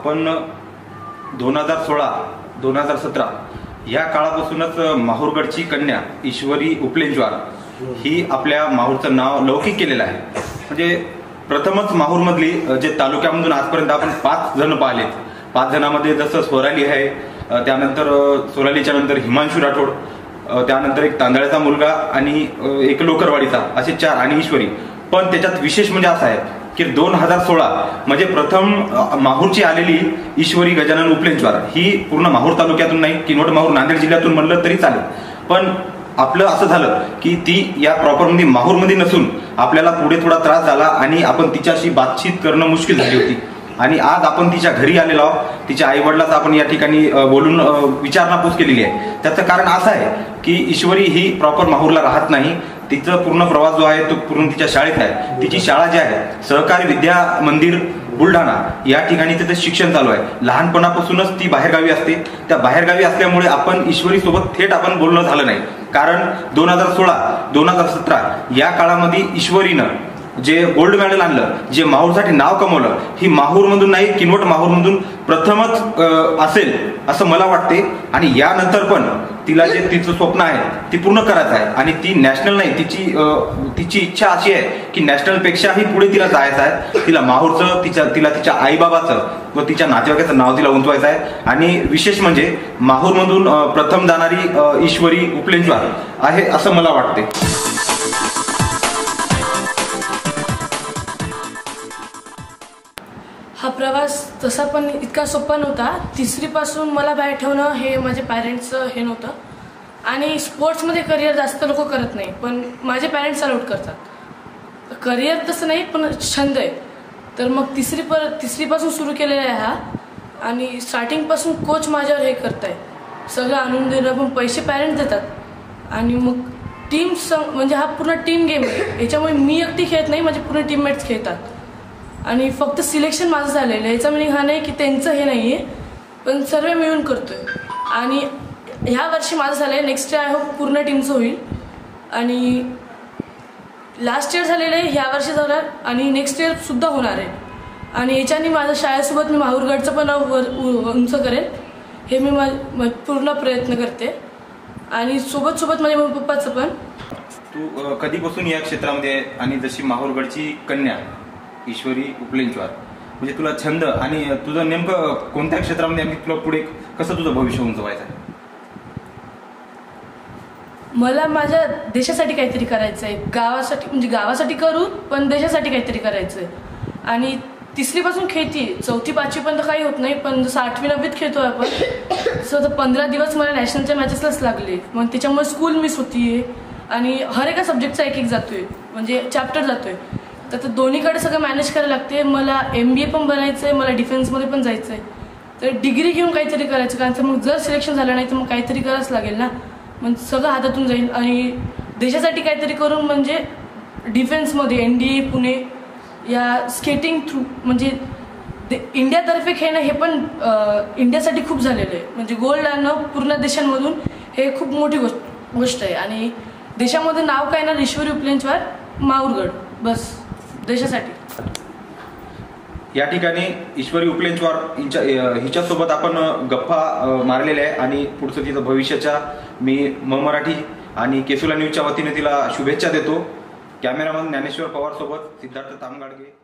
आपण दोन हजार सोळा दोन हजार सतरा या काळापासूनच माहूरगडची कन्या ईश्वरी उपलेंजवार ही आपल्या माहूरचं नाव लौकिक केलेलं आहे. म्हणजे प्रथमच माहूरमधली जे तालुक्यामधून आजपर्यंत आपण पाच जण पाहिलेत पाच जणांमध्ये जसं स्वराली आहे त्यानंतर सोरालीच्या स्वरालीच्या नंतर हिमांशू राठोड त्यानंतर एक तांदळाचा मुलगा आणि एक लोकरवाडीचा असे चार आणि ईश्वरी. पण त्याच्यात विशेष म्हणजे असं आहे की दोन हजार सोळा म्हणजे प्रथम माहूरची आलेली ईश्वरी गजानन उपलेंचवार. ही पूर्ण माहूर तालुक्यातून नाही किनवट माहूर नांदेड जिल्ह्यातून म्हणलं तरी चालेल. पण आपलं असं झालं की ती या प्रॉपरमध्ये माहूरमध्ये नसून आपल्याला पुढे थोडा त्रास झाला आणि आपण तिच्याशी बातचीत करणं मुश्किल झाली होती. आणि आज आपण तिच्या घरी आलेलो आहोत. तिच्या आईवडिलाचा आपण या ठिकाणी बोलून विचारणापूस केलेली आहे. त्याचं कारण असं आहे की ईश्वरी ही प्रॉपर माहूरला राहत नाही. तिचा पूर्ण प्रवास जो आहे तो पूर्ण तिच्या शाळेत आहे. तिची शाळा जी आहे सहकारी विद्या मंदिर बुलढाणा या ठिकाणी तिचं शिक्षण चालू आहे. लहानपणापासूनच ती बाहेरगावी असते. त्या बाहेरगावी असल्यामुळे आपण ईश्वरी सोबत थेट आपण बोलणं झालं नाही. कारण दोन हजार सोळा दोन हजार सतरा या काळामध्ये ईश्वरीनं जे गोल्ड मेडल आणलं जे माहूरसाठी नाव कमवलं ही माहूरमधून नाही किनवट माहूरमधून प्रथमच असेल असं मला वाटते. आणि यानंतर पण तिला जे तिचं स्वप्न आहे ती पूर्ण करायचं आहे. आणि ती नॅशनल नाही तिची तिची इच्छा अशी आहे की नॅशनल पेक्षाही पुढे तिला जायचं आहे. तिला माहूरचं तिच्या तिला तिच्या आईबाबाचं व तिच्या नातेवाईकाचं नाव तिला उंचवायचं आहे. आणि विशेष म्हणजे माहूरमधून प्रथम जाणारी ईश्वरी उपलेंजवार आहे असं मला वाटते. प्रवास तसा पण इतका सोपा नव्हता. तिसरीपासून मला बाहेर ठेवणं हे माझ्या पॅरेंट्सचं हे नव्हतं. आणि स्पोर्ट्समध्ये करिअर जास्त लोक करत नाही पण माझे पॅरेंट्स अलाउड करतात. करिअर तसं नाही पण छंद आहे. तर मग तिसरी पर तिसरीपासून सुरू केलेला आहे हा. आणि स्टार्टिंगपासून कोच माझ्यावर हे करत आहे सगळं आणून देणं पण पैसे पॅरेंट्स देतात. आणि मग टीम संग म्हणजे हा पूर्ण टीम गेम आहे. याच्यामुळे मी एकटी खेळत नाही माझे पूर्ण टीममेट्स खेळतात. आणि फक्त सिलेक्शन माझं झालेलं आहे. याचा मिनिंग हा नाही की त्यांचं हे नाही आहे पण सर्व मिळून करतो आहे आणि ह्या वर्षी माझं झालं आहे नेक्स्ट इयर आय होप पूर्ण टीमचं होईल. आणि लास्ट इयर झालेलं आहे ह्या वर्षी झालं आणि नेक्स्ट इयरसुद्धा होणार आहे. आणि याच्याने माझ्या शाळेसोबत मी माहूरगडचं पण वर उंच करेन हे मी मा पूर्ण प्रयत्न करते. आणि सोबत सोबत माझ्या मम्मी पप्पाचं पण. तू कधीपासून या क्षेत्रामध्ये आणि जशी माहूरगडची कन्या ईश्वरी उपलेंचवार म्हणजे तुला छंद आणि तुझं नेमकं कोणत्या क्षेत्रामध्ये आणि तुला पुढे कसं तुझं भविष्य उंचवायचं आहे? मला माझ्या देशासाठी काहीतरी करायचं आहे गावासाठी म्हणजे गावासाठी करू पण देशासाठी काहीतरी करायचं आहे आणि तिसरीपासून खेळती चौथी पाचवीपर्यंत काही होत नाही पण जसं आठवी नववीत खेळतोय आपण सो तर पंधरा दिवस मला नॅशनलच्या मॅचेसलाच लागले. मग त्याच्यामुळे स्कूल मिस होतीये. आणि हर एका सब्जेक्टचा एक एक जातोय. म्हणजे चॅप्टर जातोय. तर ते दोन्हीकडे सगळं मॅनेज करायला लागते. मला एम बी ए पण बनायचं आहे मला डिफेन्समध्ये पण जायचं आहे तर डिग्री घेऊन काहीतरी करायचं कारण तर मग जर सिलेक्शन झालं नाही तर मग काहीतरी करावंच लागेल ना? मग सगळं हातातून जाईल. आणि देशासाठी काहीतरी करून म्हणजे डिफेन्समध्ये एन डी ए पुणे या स्केटिंग थ्रू म्हणजे दे- इंडियातर्फे खेळणं हे पण इंडियासाठी खूप झालेलं आहे. म्हणजे गोल्ड आणणं पूर्ण देशांमधून हे खूप मोठी गोष्ट गोष्ट आहे. आणि देशामध्ये नाव काय ना ईश्वरी उपलेंचवार माऊरगड. बस. देशासाठी. या ठिकाणी ईश्वरी उपलेंचवार हिच्या हिच्यासोबत आपण गप्पा मारलेल्या आहे आणि पुढचं तिचं भविष्याच्या मी म मराठी आणि केसुला न्यूजच्या वतीने तिला शुभेच्छा देतो. कॅमेरामन ज्ञानेश्वर पवार सोबत सिद्धार्थ तामगाडगे.